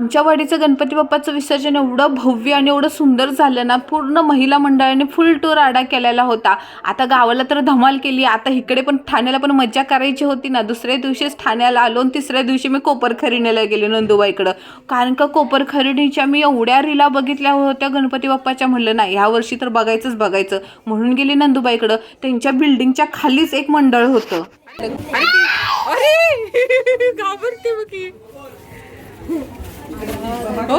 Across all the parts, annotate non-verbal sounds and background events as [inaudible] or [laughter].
आमच्या वाडीचं गणपती बाप्पाचं विसर्जन एवढं भव्य आणि एवढं सुंदर झालं ना पूर्ण महिला मंडळाने फुल टूर आडा केलेला होता. आता गावाला तर धमाल केली आता इकडे पण ठाण्याला पण मज्जा करायची होती ना. दुसऱ्या दिवशीच ठाण्याला आलो आणि तिसऱ्या दिवशी मी कोपर खरेदीला गेले नंदुबाईकडं. कारण का कोपरखरेनीच्या मी एवढ्या रिला बघितल्या होत्या गणपती बाप्पाच्या. म्हणलं ना ह्या वर्षी तर बघायचंच बघायचं. म्हणून गेली नंदुबाईकडं. त्यांच्या बिल्डिंगच्या खालीच एक मंडळ होतं. अरे! [laughs] घाबरते मग ही.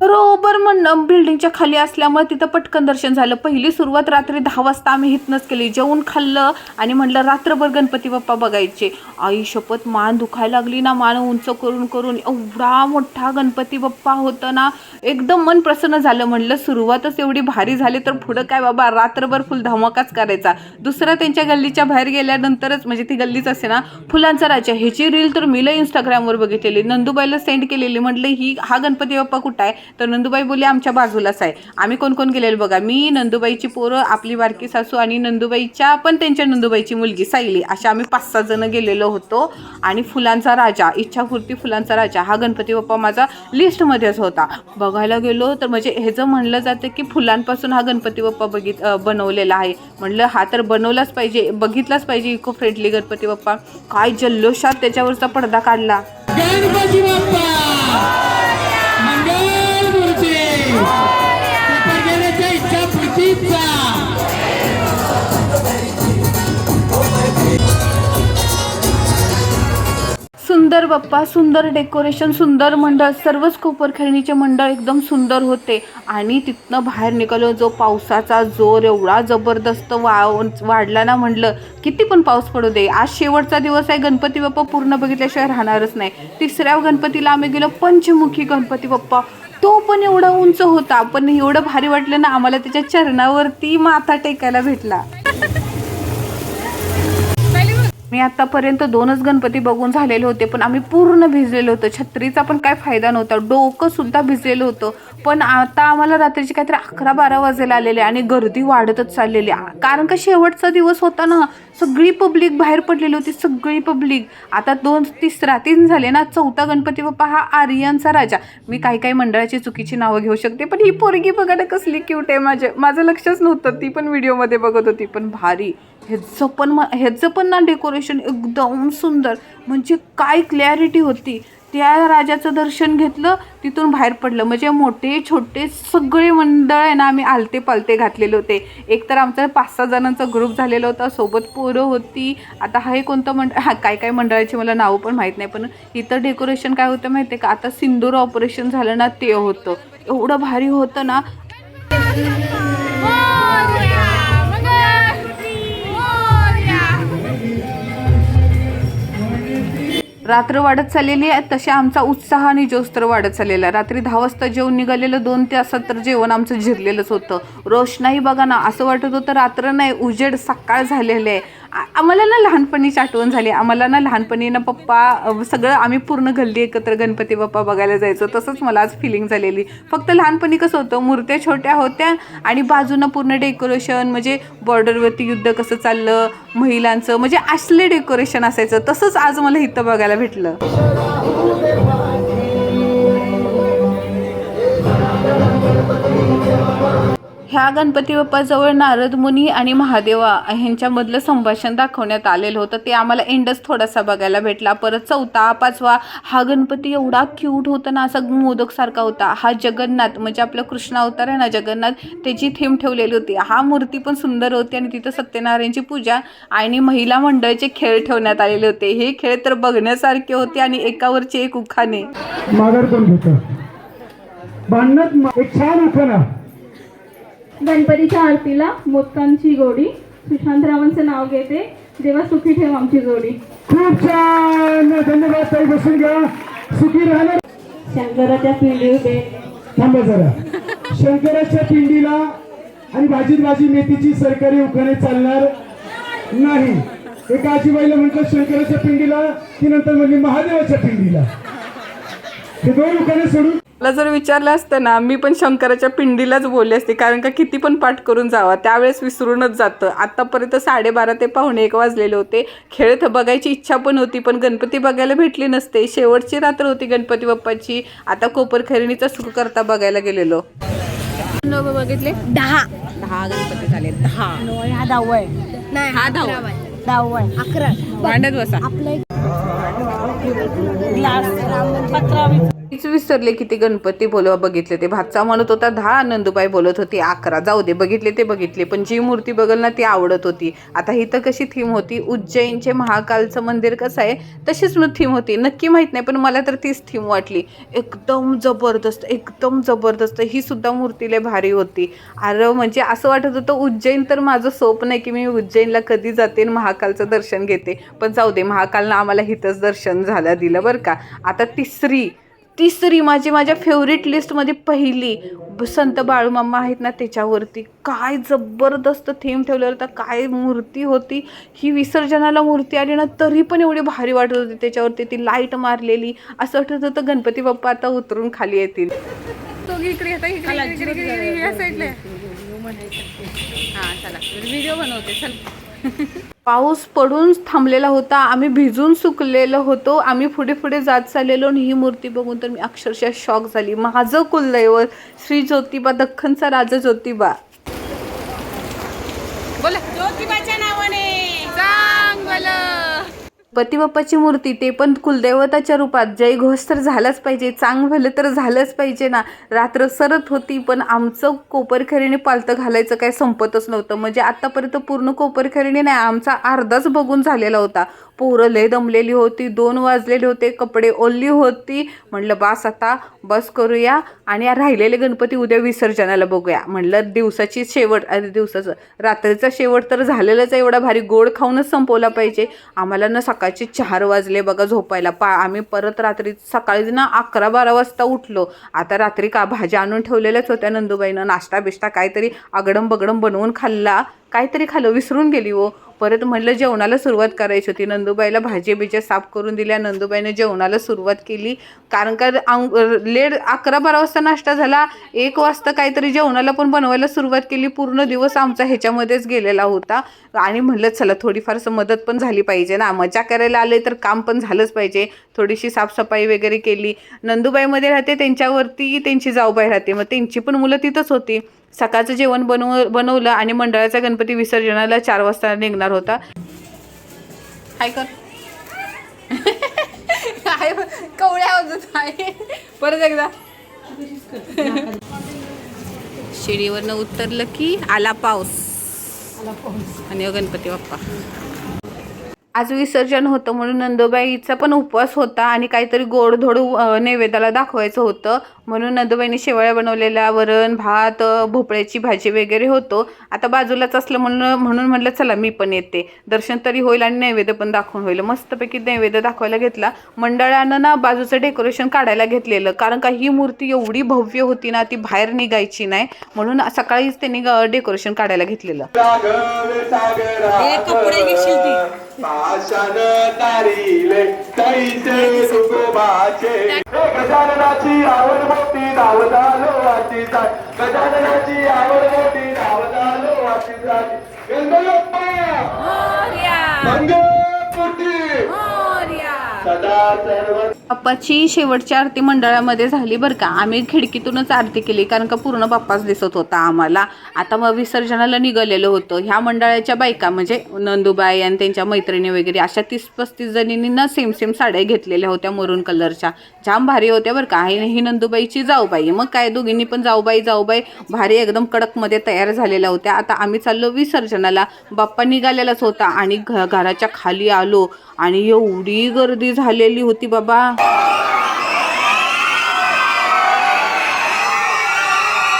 बरोबर म्हणणं बिल्डिंगच्या खाली असल्यामुळे तिथं पटकन दर्शन झालं. पहिली सुरुवात रात्री दहा वाजता आम्ही हितनंच केली. जेवून खाल्लं आणि म्हणलं रात्रभर गणपती बाप्पा बघायचे. आई शपथ मान दुखायला लागली ना मान उंच करून करून. एवढा मोठा गणपती बाप्पा होता ना. एकदम मन प्रसन्न झालं. म्हणलं सुरुवातच एवढी भारी झाली तर पुढं काय बाबा? रात्रभर फुल धमाकाच करायचा. दुसरा त्यांच्या गल्लीच्या बाहेर गेल्यानंतरच म्हणजे ती गल्लीच असते ना फुलांचा राजा. ह्याची रील तर मी लय इंस्टाग्रामवर बघितलेली. नंदुबाईला सेंड केलेली. म्हटलं ही हा गणपती बाप्पा कुठं आहे? तर नंदुबाई बोलली आमच्या बाजूलाच आहे. आम्ही कोण कोण गेलेलो बघा मी नंदुबाईची पोरं आपली बारकी सासू आणि नंदुबाईच्या पण त्यांच्या नंदुबाईची मुलगी सायली. अशा आम्ही पाच सहा जण गेलेलो होतो. आणि फुलांचा राजा इच्छापूर्ती फुलांचा राजा हा गणपती बाप्पा माझा लिस्टमध्येच होता. बघायला गेलो तर म्हणजे ह्याचं म्हणलं जातं की फुलांपासून हा गणपती बाप्पा बघित बनवलेला आहे. म्हणलं हा तर बनवलाच पाहिजे बघितलाच पाहिजे इको फ्रेंडली गणपती बाप्पा. काय जल्लोषात त्याच्यावरचा पडदा काढला. गणपती बाप्पा! सुंदर बाप्पा सुंदर डेकोरेशन सुंदर मंडळ सर्वच कोपर खेळणीचे मंडळ एकदम सुंदर होते. आणि तिथनं बाहेर निघालो जो पावसाचा जोर एवढा जबरदस्त वा वाढला ना म्हणलं किती पण पाऊस पडू दे. आज शेवटचा दिवस आहे गणपती बाप्पा पूर्ण बघितल्याशिवाय राहणारच नाही. तिसऱ्या गणपतीला आम्ही गेलो पंचमुखी गणपती बाप्पा. पण एवढा उंच होता. पण एवढं भारी वाटलं ना आम्हाला त्याच्या चरणावरती माथा टेकायला भेटला. मी आतापर्यंत दोनच गणपती बघून झालेले होते पण आम्ही पूर्ण भिजलेलो होतो. छत्रीचा पण काय फायदा नव्हता. डोकं सुद्धा भिजलेलं होतं. पण आता आम्हाला रात्रीचे काहीतरी अकरा बारा वाजेला आलेले आणि गर्दी वाढतच चाललेली कारण का शेवटचा दिवस होता ना सगळी पब्लिक बाहेर पडलेली होती सगळी पब्लिक. आता दोन तिसरा तीन झाले ना चौथा गणपती बाप्पा हा आर्यांचा राजा. मी काही काही मंडळाची चुकीची नावं घेऊ शकते पण ही पोरगी बघायला कसली क्यूट आहे माझे माझं लक्षच नव्हतं ती पण व्हिडिओमध्ये बघत होती पण भारी. ह्याचं पण म ह्याचं पण ना डेकोरेशन एकदम सुंदर. म्हणजे काय क्लॅरिटी होती. त्या राजाचं दर्शन घेतलं तिथून बाहेर पडलं. म्हणजे मोठे छोटे सगळे मंडळ आहे ना आम्ही आलते पालते घातलेले होते. एक तर आमचा पाच सहा जणांचा ग्रुप झालेला होता. सोबत पोरं होती. आता हा हे कोणतं मंडळ हा काय काय मंडळाची मला नावं पण माहीत नाही. पण इथं डेकोरेशन काय होतं माहिती आहे का? आता सिंदूर ऑपरेशन झालं ना ते होतं. एवढं भारी होतं ना. हो, हो, हो. रात्र वाढत चाललेली आहे तसे आमचा उत्साह आणि जोश तर वाढत चाललेला आहे. रात्री दहा वाजता जेवण निघालेलं दोन तासात तर जेवण आमचं झिरलेलंच होतं. रोषणाई बघा ना असं वाटत होतं रात्र नाही उजेड सकाळ झालेले आहे. आम्हाला ना लहानपणीची आठवण झाली. आम्हाला ना लहानपणी ना पप्पा सगळं आम्ही पूर्ण गल्ली एकत्र गणपती बाप्पा बघायला जायचो. तसंच मला आज फिलिंग झालेली. फक्त लहानपणी कसं होतं मूर्त्या छोट्या होत्या आणि बाजूनं पूर्ण डेकोरेशन म्हणजे बॉर्डरवरती युद्ध कसं चाललं महिलांचं म्हणजे असले डेकोरेशन असायचं. तसंच आज मला इथं बघायला भेटलं. ह्या गणपती बाप्पाजवळ नारद मुनी आणि महादेवा ह्यांच्यामधलं संभाषण दाखवण्यात आलेलं होतं. ते आम्हाला एंडच थोडासा बघायला भेटला. परत चौथा पाचवा हा गणपती एवढा क्यूट होता ना असा मोदकसारखा होता. हा जगन्नाथ म्हणजे आपलं कृष्ण अवतार आहे ना जगन्नाथ त्याची थीम ठेवलेली होती. हा मूर्ती पण सुंदर होती आणि तिथं सत्यनारायणची पूजा आणि महिला मंडळाचे खेळ ठेवण्यात आलेले होते. हे खेळ तर बघण्यासारखे होते आणि एकावरचे एक उखाणे. भांडणात एक छान गणपतीच्या आरतीला मोदकांची गोडी. सुशांतरावांचं नाव घेते. देवा सुखी ठेव आमची जोडी. खूप छान! धन्यवाद ताई बसून घ्या. सुखी राहणार शंकराच्या पिंडी उभे. थांबा जरा. शंकराच्या पिंडीला आणि भाजीत भाजी मेथीची सरकारी उखाणे चालणार नाही. एका आजीबाईला म्हटलं शंकराच्या पिंडीला ती नंतर म्हणली महादेवाच्या पिंडीला. हे दोन उखाणे सोडून मला जर विचारलं असतं ना मी पण शंकराच्या पिंडीलाच बोलले असते कारण का किती पण पाठ करून जावा. त्यावेळेस विसरूनच जातं. आत्तापर्यंत साडेबारा ते पावणे एक वाजलेले होते. खेळ तर बघायची इच्छा पण होती पण गणपती बघायला भेटली नसते. शेवटची रात्र होती गणपती बाप्पाची. आता कोपर खैरणीचा सुख करता बघायला गेलेलो. बघितले? दहा. दहा गणपती झाले. दहा. हा दहावा आहे. नाही हा दहावा. दहावा आहे. अकरा. भांडत बसा आपलं ग्लास विसरले तीच विसरले गणपती बोलवा बघितले ते. भातचा म्हणत होता दहा आनंदबाई बोलत होती अकरा. जाऊ दे बघितले ते बघितले. पण जी मूर्ती बघल ना ती आवडत होती. आता ही तर कशी थीम होती? उज्जैनचे महाकालचं मंदिर कसं आहे? तशीच थीम होती. नक्की माहीत नाही पण मला तर तीच थीम वाटली. एकदम जबरदस्त एकदम जबरदस्त. ही सुद्धा मूर्तीला भारी होती. अरे म्हणजे असं वाटत होतं उज्जैन तर माझं स्वप्न आहे की मी उज्जैनला कधी जाते आणि महाकालचं दर्शन घेते. पण जाऊ दे महाकालनं आम्हाला हिथंच दर्शन झालं दिलं बरं का. आता तिसरी तिसरी माझी माझ्या फेवरेट लिस्टमध्ये पहिली. संत बाळूमामा आहेत ना त्याच्यावरती. काय जबरदस्त थीम ठेवलेलं होतं. काय मूर्ती होती. ही विसर्जनाला मूर्ती आली ना तरी पण एवढी भारी वाटत होती त्याच्यावरती. ती लाइट मारलेली. असं वाटत होतं गणपती बाप्पा आता उतरून खाली येतील. तो इकडे या साईडला हां चला. व्हिडिओ बनवते. चल. पाऊस पडून थांबलेला होता. आम्ही भिजून सुकलेलो होतो. आम्ही पुढे पुढे जात चाललेलो आणि ही मूर्ती बघून तर मी अक्षरशः शॉक झाली. माझं कुलदैवत श्री ज्योतिबा दख्खनचा राजा ज्योतिबा. बोला. ज्योतिबाच्या नावाने. पती बाप्पाची मूर्ती ते पण कुलदैवताच्या रूपात. जय घोष तर झालाच पाहिजे. चांग भलं तर झालंच पाहिजे ना. रात्र सरत होती पण आमचं कोपरखरीने पालतं घालायचं काय संपतच नव्हतं. म्हणजे आत्तापर्यंत पूर्ण कोपरखरीने नाही आमचा अर्धाच बघून झालेला होता. पोरं लय दमलेली होती दोन वाजलेले होते कपडे ओल्ली होती. म्हणलं बास आता बस करूया आणि राहिलेले गणपती उद्या विसर्जनाला बघूया. म्हणलं दिवसाची शेवट अरे दिवसाचं रात्रीचा शेवट तर झालेलाच एवढा भारी गोड खाऊनच संपवला पाहिजे. आम्हाला ना सकाळचे चार वाजले बघा झोपायला. पा आम्ही परत रात्री सकाळी ना अकरा बारा वाजता उठलो. आता रात्री का भाज्या आणून ठेवलेल्याच होत्या नंदुबाईनं. नाश्ता बिश्ता काहीतरी आगडम बगडम बनवून खाल्ला. काहीतरी खाल्लं विसरून गेली हो. परत म्हटलं जेवणाला सुरुवात करायची होती. नंदुबाईला भाजी बिज्या साफ करून दिल्या. नंदुबाईने जेवणाला सुरुवात केली. कारण का अंग लेट अकरा बारा वाजता नाश्ता झाला. एक वाजता काहीतरी जेवणाला पण बनवायला सुरुवात केली. पूर्ण दिवस आमचा ह्याच्यामध्येच गेलेला होता. आणि म्हणलं चला थोडीफारसं मदत पण झाली पाहिजे ना. मजा करायला आले तर काम पण झालंच पाहिजे. थोडीशी साफसफाई वगैरे केली. नंदुबाईमध्ये राहते त्यांच्यावरती त्यांची जाऊबाई राहते. मग त्यांची पण मुलं तिथंच होती. सकाळचं जेवण बनव बनवलं आणि मंडळाचा गणपती विसर्जनाला चार वाजता निघणार होता. हाय कर. हाय कवळ्या आवाजात आहे परत एकदा. शिडीवरनं उतरलं की आला पाऊस. आणि गणपती बाप्पा. आज विसर्जन होतं म्हणून नंदुबाईचा पण उपवास होता आणि काहीतरी गोडधोड नैवेद्याला दाखवायचं होतं. म्हणून नंदुबाईने शेवळ्या बनवलेल्या वरण भात भोपळ्याची भाजी वगैरे होतो. आता बाजूलाच असलं म्हणून म्हणून म्हटलं चला मी पण येते. दर्शन तरी होईल आणि नैवेद्य पण दाखवून होईल. मस्तपैकी नैवेद्य दाखवायला घेतला. मंडळानं ना बाजूचं डेकोरेशन काढायला घेतलेलं. कारण का ही मूर्ती एवढी भव्य होती ना ती बाहेर निघायची नाही. म्हणून सकाळीच त्यांनी डेकोरेशन काढायला घेतलेलं. कपडे घेशील ती. गजाननाची आवड मोठी धावतालो वाची जाय गजाननाची आवड मोठी धावतालो वाची जाय गंगयप्पा मंगळपुटी सदा सर्व बाप्पाची शेवटची आरती मंडळामध्ये झाली बरं का. आम्ही खिडकीतूनच आरती केली कारण का पूर्ण बाप्पाच दिसत होता आम्हाला. आता मग विसर्जनाला निघालेलं होतं. ह्या मंडळाच्या बायका म्हणजे नंदुबाई आणि त्यांच्या मैत्रिणी वगैरे अशा तीस पस्तीस जणींनी ना सेम सेम साड्या घेतलेल्या होत्या मरून कलरच्या जाम भारी होत्या बरं का. ही ही नंदुबाईची जाऊबाई. मग काय दोघींनी पण जाऊबाई जाऊबाई भारी एकदम कडकमध्ये तयार झालेल्या होत्या. आता आम्ही चाललो विसर्जनाला. बाप्पा निघालेलाच होता आणि घ घराच्या खाली आलो. आणि एवढी गर्दी झालेली होती बाबा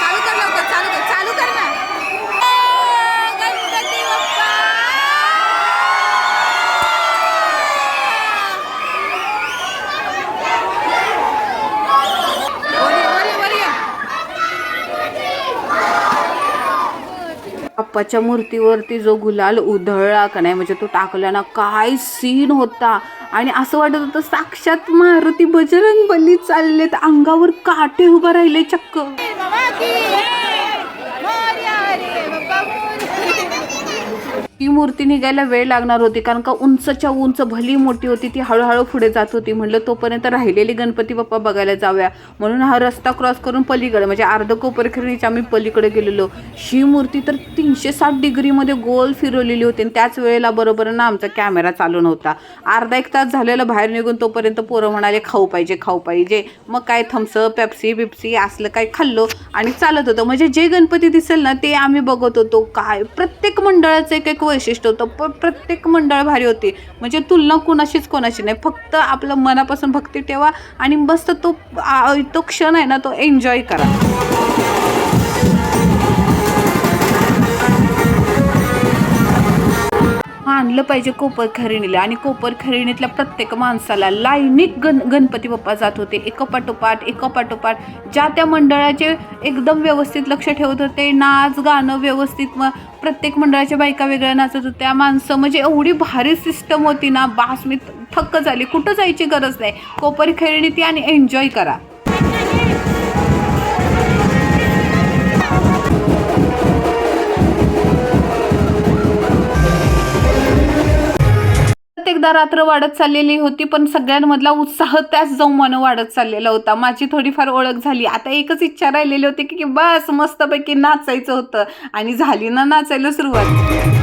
चालू कर लवकर चालू कर चालू कर ना गणपती बाप्पा बाप्पाच्या मूर्तीवरती जो गुलाल उधळला का नाही म्हणजे तो टाकला ना काय सीन होता? आणि असं वाटत होतं साक्षात मारुती बजरंग बली चाललेत. अंगावर काटे उभं राहिले चक्क बाबा की मोरया रे बाबा मोरया. ती मूर्ती निघायला वेळ लागणार होती कारण का उंचच्या उंच भली मोठी होती ती हळूहळू पुढे जात होती. म्हणलं तोपर्यंत राहिलेली गणपती बाप्पा बघायला जाऊया. म्हणून हा रस्ता क्रॉस करून पलीकडे म्हणजे अर्ध कोपरखिरणीच्या आम्ही पलीकडे गेलेलो. ही मूर्ती तर तीनशे साठ डिग्रीमध्ये गोल फिरवलेली होती आणि त्याच वेळेला बरोबर ना आमचा कॅमेरा चालू नव्हता. अर्धा एक तास झालेला बाहेर निघून तोपर्यंत पोरं म्हणाले खाऊ पाहिजे खाऊ पाहिजे. मग काय थम्सअप पेप्सी बिप्सी असलं काय खाल्लो आणि चालत होतं. म्हणजे जे गणपती दिसेल ना ते आम्ही बघत होतो. काय? प्रत्येक मंडळाचं एक एक वैशिष्ट्य होतं. प प्रत्येक मंडळ भारी होती. म्हणजे तुलना कुणाशीच कोणाशी नाही. फक्त आपलं मनापासून भक्ती ठेवा आणि मस्त तो तो क्षण आहे ना तो एन्जॉय करा. आणलं पाहिजे कोपर खरिणीला. आणि कोपरखरणीतल्या प्रत्येक माणसाला लायनिक गण गणपती बाप्पा जात होते. एकापाठोपाठ एकापाठोपाठ. ज्या त्या मंडळाचे एकदम व्यवस्थित लक्ष ठेवत होते. नाच गाणं व्यवस्थित मग प्रत्येक मंडळाच्या बायका वेगळ्या नाचत होत्या. माणसं म्हणजे एवढी भारी सिस्टम होती ना बास मी थक्क झाली. कुठं जायची गरज नाही. कोपर खेळणी ती आणि एन्जॉय करा. प्रत्येकदा रात्र वाढत चाललेली होती पण सगळ्यांमधला उत्साह त्याच जोमानं वाढत चाललेला होता. माझी थोडीफार ओळख झाली. आता एकच इच्छा राहिलेली होती की की बस मस्तपैकी नाचायचं होतं. आणि झाली ना नाचायला सुरुवात.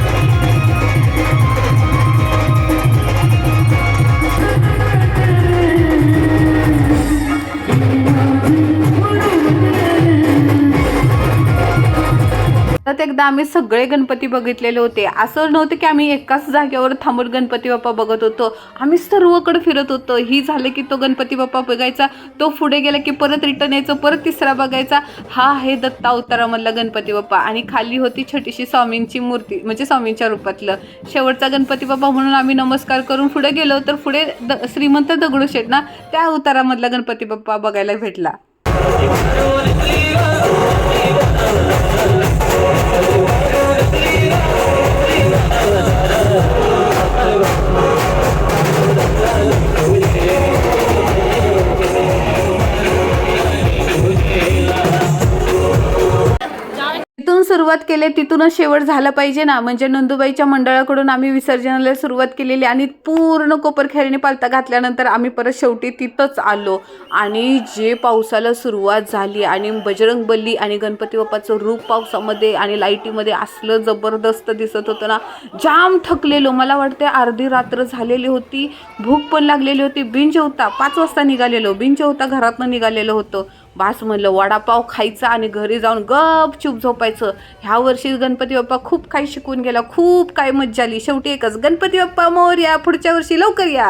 परत एकदा आम्ही सगळे गणपती बघितलेले होते. असं नव्हतं की आम्ही एकाच जागेवर थांबून गणपती बाप्पा बघत होतो. आम्ही सर्वकडे फिरत होतो. ही झालं की तो गणपती बाप्पा बघायचा तो पुढे गेला की परत रिटर्न यायचं परत तिसरा बघायचा. हा आहे दत्ता अवतारामधला गणपती बाप्पा. आणि खाली होती छोटीशी स्वामींची मूर्ती म्हणजे स्वामींच्या रूपातलं. शेवटचा गणपती बाप्पा म्हणून आम्ही नमस्कार करून पुढे गेलो तर पुढे द श्रीमंत दगडूशेठ ना त्या अवतारामधला गणपती बाप्पा बघायला भेटला. तिथून केले तिथूनच शेवट झाला पाहिजे ना. म्हणजे नंदुबाईच्या मंडळाकडून आम्ही विसर्जनाला सुरुवात केलेली आणि पूर्ण कोपरखेरीने पालता घातल्यानंतर आम्ही परत शेवटी तिथंच आलो. आणि जे पावसाला सुरुवात झाली आणि बजरंग बल्ली आणि गणपती बाप्पाचं रूप पावसामध्ये आणि लाईटीमध्ये असलं जबरदस्त दिसत होतं ना जाम थकलेलो. मला वाटते अर्धी रात्र झालेली होती. भूक पण लागलेली होती. बिन जेवता पाच वाजता निघालेलो. बिन जेवता घरातनं निघालेलो होतं. बास म्हणलं वडापाव खायचा आणि घरी जाऊन गपचूप झोपायचं. ह्या वर्षी गणपती बाप्पा खूप काही शिकून गेला खूप काही मज्जा आली. शेवटी एकच गणपती बाप्पा मोर या पुढच्या वर्षी लवकर या.